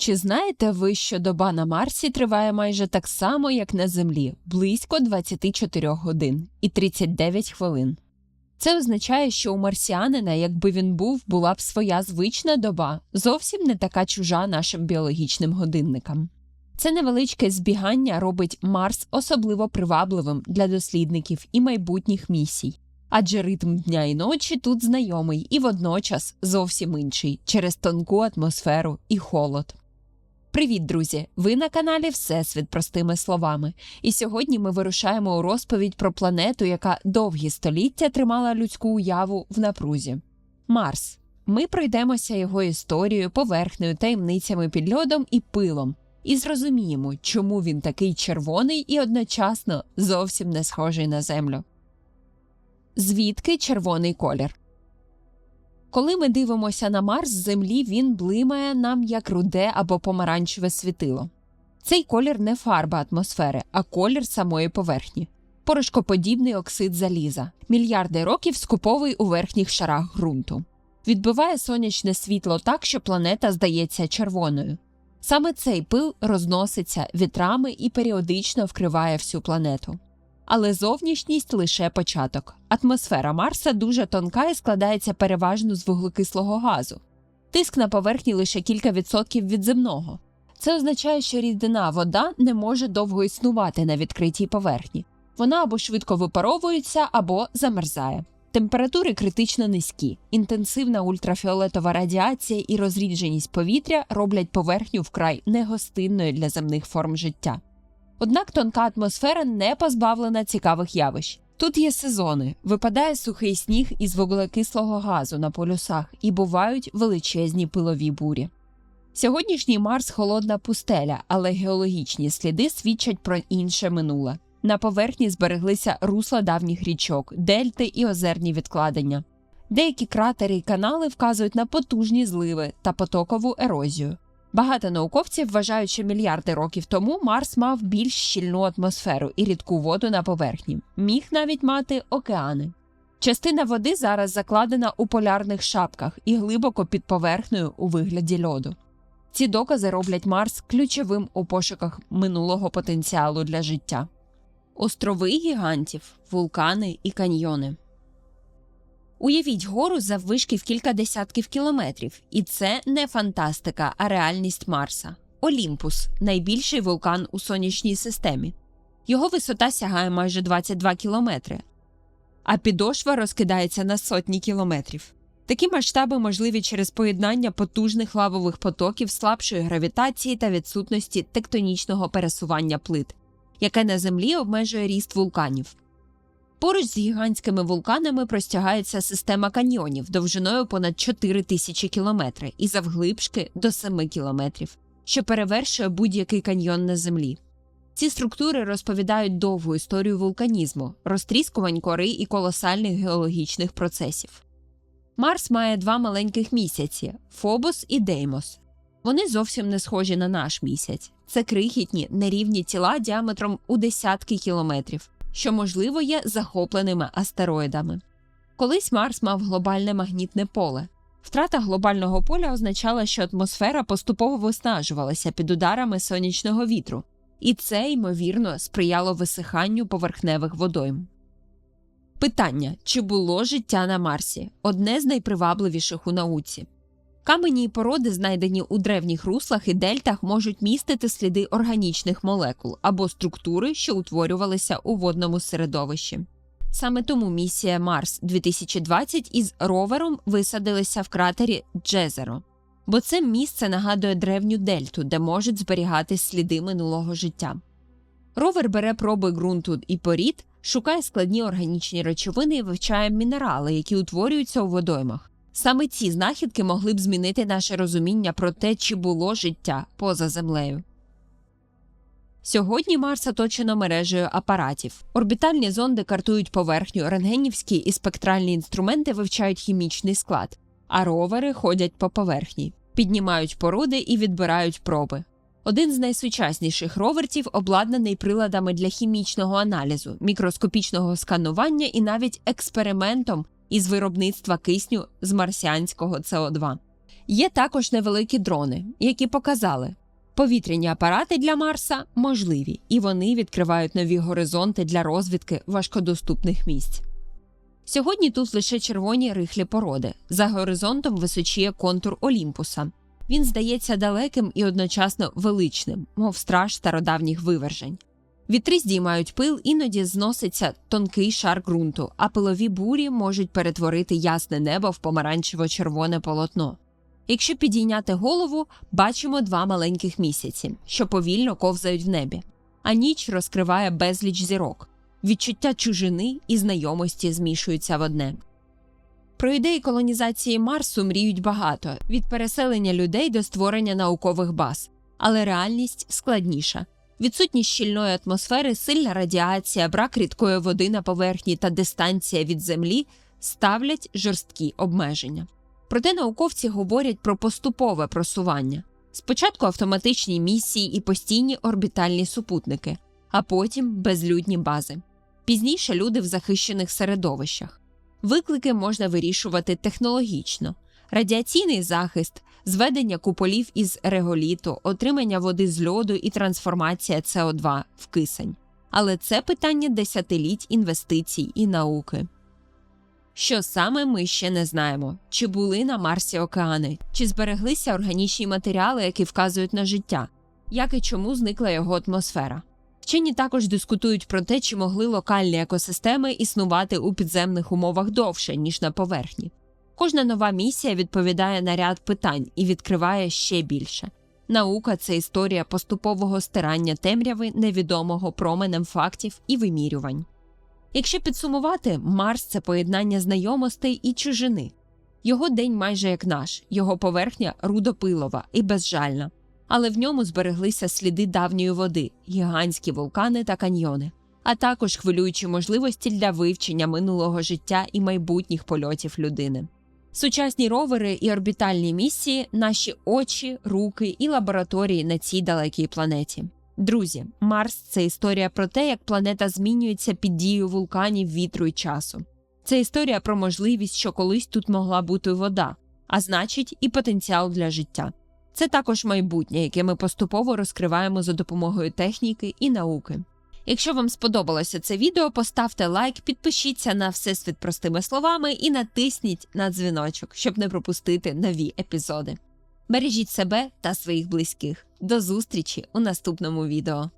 Чи знаєте ви, що доба на Марсі триває майже так само, як на Землі близько 24 годин і 39 хвилин? Це означає, що у марсіанина, якби він був, була б своя звична доба, зовсім не така чужа нашим біологічним годинникам. Це невеличке збігання робить Марс особливо привабливим для дослідників і майбутніх місій, адже ритм дня і ночі тут знайомий і водночас зовсім інший через тонку атмосферу і холод. Привіт, друзі! Ви на каналі Всесвіт простими словами. І сьогодні ми вирушаємо у розповідь про планету, яка довгі століття тримала людську уяву в напрузі. Марс. Ми пройдемося його історією, поверхнею, таємницями під льодом і пилом, і зрозуміємо, чому він такий червоний і одночасно зовсім не схожий на землю. Звідки червоний колір? Коли ми дивимося на Марс з Землі, він блимає нам як руде або помаранчеве світило. Цей колір не фарба атмосфери, а колір самої поверхні. Порошкоподібний оксид заліза, мільярди років скуповий у верхніх шарах ґрунту. Відбиває сонячне світло так, що планета здається червоною. Саме цей пил розноситься вітрами і періодично вкриває всю планету. Але зовнішність лише початок. Атмосфера Марса дуже тонка і складається переважно з вуглекислого газу. Тиск на поверхні лише кілька відсотків від земного. Це означає, що рідина вода не може довго існувати на відкритій поверхні. Вона або швидко випаровується, або замерзає. Температури критично низькі, інтенсивна ультрафіолетова радіація і розрідженість повітря роблять поверхню вкрай негостинною для земних форм життя. Однак тонка атмосфера не позбавлена цікавих явищ. Тут є сезони, випадає сухий сніг із вуглекислого газу на полюсах і бувають величезні пилові бурі. Сьогоднішній Марс холодна пустеля, але геологічні сліди свідчать про інше минуле. На поверхні збереглися русла давніх річок, дельти і озерні відкладення. Деякі кратери і канали вказують на потужні зливи та потокову ерозію. Багато науковців вважають, що мільярди років тому Марс мав більш щільну атмосферу і рідку воду на поверхні, міг навіть мати океани. Частина води зараз закладена у полярних шапках і глибоко під поверхнею у вигляді льоду. Ці докази роблять Марс ключовим у пошуках минулого потенціалу для життя. Острови гігантів, вулкани і каньйони. Уявіть гору заввишки в кілька десятків кілометрів, і це не фантастика, а реальність Марса. Олімпус найбільший вулкан у сонячній системі. Його висота сягає майже 22 кілометри, а підошва розкидається на сотні кілометрів. Такі масштаби можливі через поєднання потужних лавових потоків, слабшої гравітації та відсутності тектонічного пересування плит, яке на землі обмежує ріст вулканів. Поруч з гігантськими вулканами простягається система каньйонів довжиною понад 4 тисячі кілометри і завглибшки до 7 кілометрів, що перевершує будь-який каньйон на землі. Ці структури розповідають довгу історію вулканізму, розтріскувань кори і колосальних геологічних процесів. Марс має два маленьких місяці Фобос і Деймос. Вони зовсім не схожі на наш місяць. Це крихітні нерівні тіла діаметром у десятки кілометрів що, можливо, є захопленими астероїдами. Колись Марс мав глобальне магнітне поле. Втрата глобального поля означала, що атмосфера поступово виснажувалася під ударами сонячного вітру, і це, ймовірно, сприяло висиханню поверхневих водойм. Питання чи було життя на Марсі одне з найпривабливіших у науці. Камені й породи, знайдені у древніх руслах і дельтах, можуть містити сліди органічних молекул або структури, що утворювалися у водному середовищі. Саме тому місія Марс 2020 із ровером висадилася в кратері Джезеро, бо це місце нагадує древню дельту, де можуть зберігатись сліди минулого життя. Ровер бере проби ґрунту і порід, шукає складні органічні речовини і вивчає мінерали, які утворюються у водоймах. Саме ці знахідки могли б змінити наше розуміння про те, чи було життя поза землею. Сьогодні Марс оточено мережею апаратів. Орбітальні зонди картують поверхню, рентгенівські і спектральні інструменти вивчають хімічний склад, а ровери ходять по поверхні, піднімають породи і відбирають проби. Один з найсучасніших ровертів обладнаний приладами для хімічного аналізу, мікроскопічного сканування і навіть експериментом із виробництва кисню з марсіанського СО2. Є також невеликі дрони, які показали, повітряні апарати для Марса можливі, і вони відкривають нові горизонти для розвідки важкодоступних місць. Сьогодні тут лише червоні рихлі породи. За горизонтом височіє контур Олімпуса. Він здається далеким і одночасно величним, мов страж стародавніх вивержень. Вітри здіймають пил, іноді зноситься тонкий шар ґрунту, а пилові бурі можуть перетворити ясне небо в помаранчево-червоне полотно. Якщо підійняти голову, бачимо два маленьких місяці, що повільно ковзають в небі, а ніч розкриває безліч зірок. Відчуття чужини і знайомості змішуються в одне. Про ідеї колонізації Марсу мріють багато від переселення людей до створення наукових баз, але реальність складніша. Відсутність щільної атмосфери, сильна радіація, брак рідкої води на поверхні та дистанція від Землі ставлять жорсткі обмеження. Проте науковці говорять про поступове просування спочатку автоматичні місії і постійні орбітальні супутники, а потім безлюдні бази. Пізніше люди в захищених середовищах. Виклики можна вирішувати технологічно: радіаційний захист, зведення куполів із реголіту, отримання води з льоду і трансформація СО2 в кисень. Але це питання десятиліть інвестицій і науки. Що саме ми ще не знаємо: чи були на Марсі океани, чи збереглися органічні матеріали, які вказують на життя, як і чому зникла його атмосфера. Вчені також дискутують про те, чи могли локальні екосистеми існувати у підземних умовах довше, ніж на поверхні. Кожна нова місія відповідає на ряд питань і відкриває ще більше. Наука це історія поступового стирання темряви невідомого променем фактів і вимірювань. Якщо підсумувати, Марс це поєднання знайомостей і чужини. Його день майже як наш, його поверхня рудопилова і безжальна, але в ньому збереглися сліди давньої води, гігантські вулкани та каньйони, а також хвилюючі можливості для вивчення минулого життя і майбутніх польотів людини. Сучасні ровери і орбітальні місії наші очі, руки і лабораторії на цій далекій планеті. Друзі, Марс це історія про те, як планета змінюється під дією вулканів, вітру і часу. Це історія про можливість, що колись тут могла бути вода, а значить, і потенціал для життя. Це також майбутнє, яке ми поступово розкриваємо за допомогою техніки і науки. Якщо вам сподобалося це відео, поставте лайк, підпишіться на Всесвіт простими словами і натисніть на дзвіночок, щоб не пропустити нові епізоди. Бережіть себе та своїх близьких. До зустрічі у наступному відео.